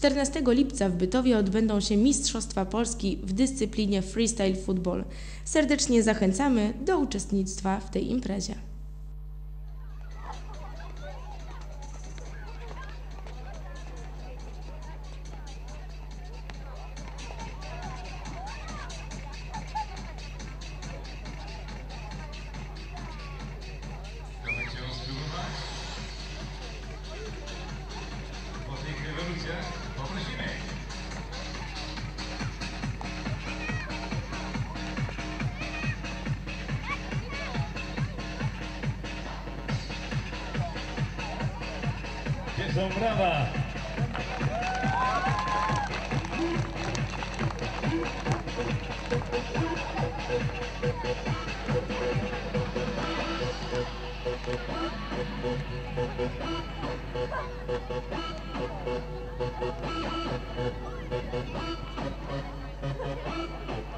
14 lipca w Bytowie odbędą się Mistrzostwa Polski w dyscyplinie freestyle football. Serdecznie zachęcamy do uczestnictwa w tej imprezie. Są brawa?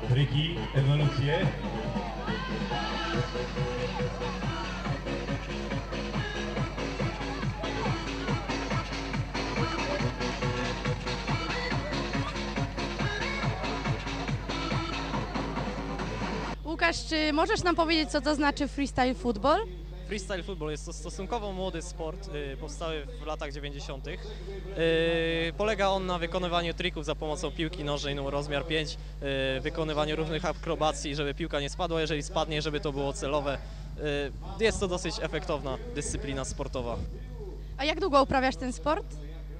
Triki, ewolucje. Łukasz, czy możesz nam powiedzieć, co to znaczy freestyle football? Freestyle football jest to stosunkowo młody sport, y, powstały w latach 90. Y, polega on na wykonywaniu trików za pomocą piłki nożnej numer rozmiar 5, y, wykonywaniu różnych akrobacji, żeby piłka nie spadła, jeżeli spadnie, żeby to było celowe. Y, jest to dosyć efektowna dyscyplina sportowa. A jak długo uprawiasz ten sport?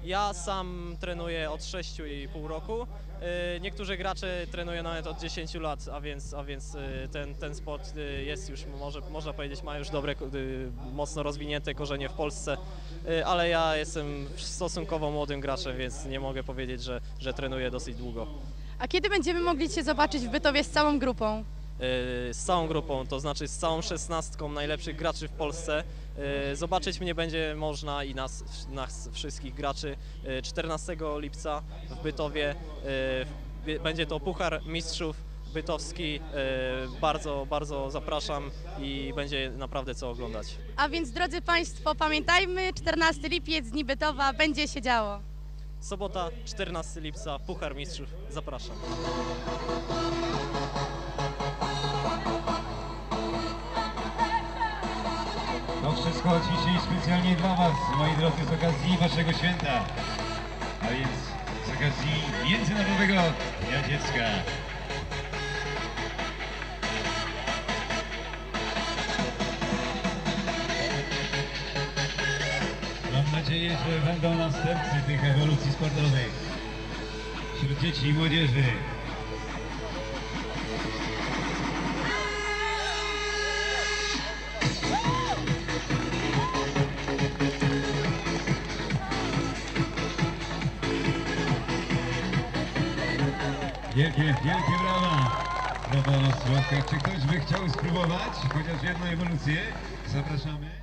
Ja sam trenuję od 6,5 roku. Y, Niektórzy gracze trenują nawet od 10 lat, a więc, a więc y, ten, ten sport y, jest już, może, można powiedzieć, ma już dobre, mocno rozwinięte korzenie w Polsce, ale ja jestem stosunkowo młodym graczem, więc nie mogę powiedzieć, że, że trenuję dosyć długo. A kiedy będziemy mogli Cię zobaczyć w Bytowie z całą grupą? Z całą grupą, to znaczy z całą szesnastką najlepszych graczy w Polsce. Y, Zobaczyć mnie będzie można i nas, nas wszystkich graczy y, 14 lipca w Bytowie. Y, Będzie to Puchar Mistrzów Bytowski. Bardzo, bardzo zapraszam i będzie naprawdę co oglądać. A więc drodzy Państwo, pamiętajmy, 14 lipiec, Dni Bytowa, będzie się działo. Sobota, 14 lipca, Puchar Mistrzów. Zapraszam. Wszystko dzisiaj specjalnie dla Was, moi drodzy, z okazji Waszego święta. A więc z okazji Międzynarodowego Dnia Dziecka. Mam nadzieję, że będą następcy tych ewolucji sportowych wśród dzieci i młodzieży. Wielkie, wielkie brawa! Brawa. Czy ktoś by chciał spróbować chociaż jedną ewolucję? Zapraszamy.